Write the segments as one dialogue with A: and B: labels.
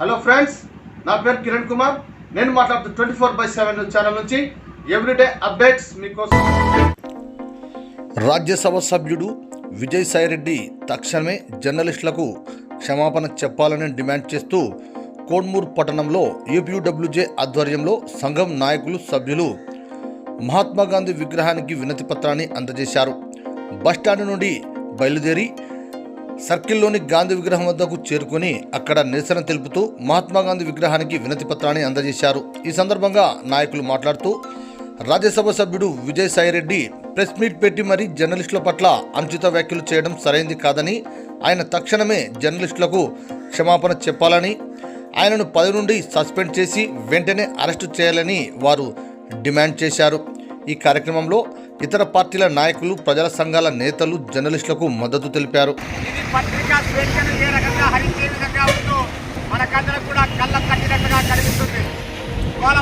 A: Hello friends నా పేరు కిరణ్ కుమార్. నేను మాట్లాడుతూ twenty four by seven channel నుంచి ఎవ్రీడే అప్డేట్స్ మీకోసం.
B: రాజ్యసభ సభ్యుడు విజయసాయిరెడ్డి తక్షణమే జర్నలిస్టులకు క్షమాపణ చెప్పాలని డిమాండ్ చేస్తూ కోడ్మూర్ పట్టణంలో యూపీయూడబ్ల్యూజే ఆధ్వర్యంలో సంఘం నాయకులు సభ్యులు మహాత్మాగాంధీ విగ్రహానికి వినతి పత్రాన్ని అందజేశారు. బస్టాండ్ నుండి బయలుదేరి సర్కిల్లోని గాంధీ విగ్రహం వద్దకు చేరుకొని అక్కడ నిరసన తెలుపుతూ మహాత్మా గాంధీ విగ్రహానికి వినతి పత్రాన్ని అందజేశారు. ఈ సందర్భంగా నాయకులు మాట్లాడుతూ రాజ్యసభ సభ్యుడు విజయసాయిరెడ్డి ప్రెస్ మీట్ పెట్టి మరీ జర్నలిస్టుల పట్ల అనుచిత వ్యాఖ్యలు చేయడం సరైంది కాదని ఆయన తక్షణమే జర్నలిస్టులకు క్షమాపణ చెప్పాలని ఆయనను పదవి నుండి సస్పెండ్ చేసి వెంటనే అరెస్టు చేయాలని వారు డిమాండ్ చేశారు. ఈ కార్యక్రమంలో ఇతర పార్టీల నాయకులు ప్రజల సంఘాల నేతలు జర్నలిస్టులకు మద్దతు తెలిపారు.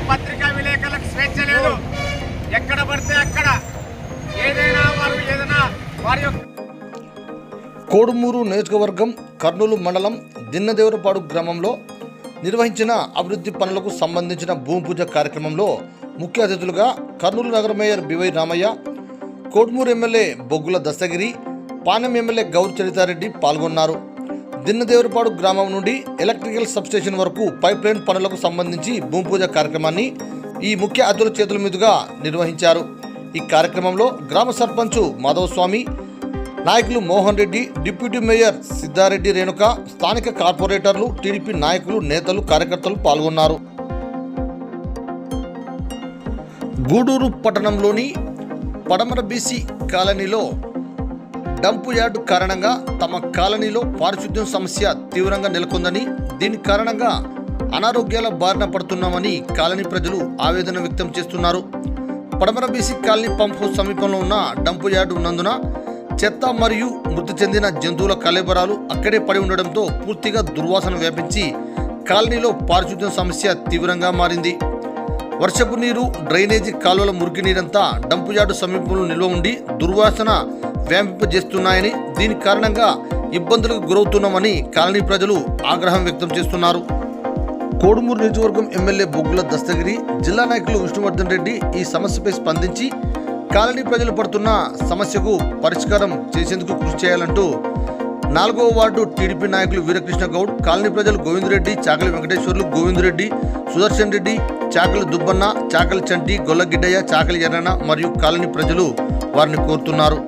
C: పత్రికా విలేకరులకు స్వేచ్ఛ లేదు. ఎక్కడ పడితే అక్కడ ఏదైనా వారు ఏదైనా వారి యొక్క
B: కోడుమూరు నియోజకవర్గం కర్నూలు మండలం దిన్నదేవరపాడు గ్రామంలో నిర్వహించిన అభివృద్ధి పనులకు సంబంధించిన భూమి పూజ కార్యక్రమంలో ముఖ్య అతిథులుగా కర్నూలు నగర mayor BY Ramaiah Kodumur MLA Boggula Dastagiri Panam MLA Gaur Charitha Reddy పాల్గొన్నారు. దిన్నదేవరపాడు గ్రామం నుండి ఎలక్ట్రికల్ సబ్స్టేషన్ వరకు పైప్ లైన్ పనులకు సంబంధించి భూమి పూజ కార్యక్రమాన్ని ఈ ముఖ్య అతిథుల చేతుల మీదుగా నిర్వహించారు. ఈ కార్యక్రమంలో గ్రామ సర్పంచ్ మాధవస్వామి నాయకులు మోహన్ రెడ్డి డిప్యూటీ మేయర్ సిద్ధారెడ్డి రేణుక స్థానిక కార్పొరేటర్లు టీడీపీ నాయకులు నేతలు కార్యకర్తలు పాల్గొన్నారు. గూడూరు పట్టణంలోని పడమర బీసీ కాలనీలో డంపు యార్డు కారణంగా తమ కాలనీలో పారిశుద్ధ్యం సమస్య తీవ్రంగా నెలకొందని దీని కారణంగా అనారోగ్యాల బారిన పడుతున్నామని కాలనీ ప్రజలు ఆవేదన వ్యక్తం చేస్తున్నారు. పడమర బీసీ కాలనీ పంప్ హౌస్ సమీపంలో ఉన్న డంపు యార్డు ఉన్నందున చెత్త మరియు మృతి చెందిన జంతువుల కలేబరాలు అక్కడే పడి ఉండడంతో పూర్తిగా దుర్వాసన వ్యాపించి కాలనీలో పారిశుద్ధ్యం సమస్య తీవ్రంగా మారింది. వర్షపు నీరు డ్రైనేజీ కాలువల మురికి నీరంతా డంపు యార్డు సమీపంలో నిల్వ ఉండి దుర్వాసన వ్యాపింపజేస్తున్నాయని దీని కారణంగా ఇబ్బందులకు గురవుతున్నామని కాలనీ ప్రజలు ఆగ్రహం వ్యక్తం చేస్తున్నారు. కోడుమూరు నియోజకవర్గం ఎమ్మెల్యే బొగ్గుల దస్తగిరి జిల్లా నాయకులు విష్ణువర్ధన్ రెడ్డి ఈ సమస్యపై స్పందించి కాలనీ ప్రజలు పడుతున్న సమస్యకు పరిష్కారం చేసేందుకు కృషి చేయాలంటూ నాలుగో వార్డు టీడీపీ నాయకులు వీరకృష్ణ గౌడ్ కాలనీ ప్రజలు గోవిందరెడ్డి చాకలి వెంకటేశ్వర్లు గోవిందరెడ్డి సుదర్శన్ రెడ్డి చాకలి దుబ్బన్న చాకలి చంటి గొల్లగిడ్డయ్య చాకలి ఎర్రన్న మరియు కాలనీ ప్రజలు వారిని కోరుతున్నారు.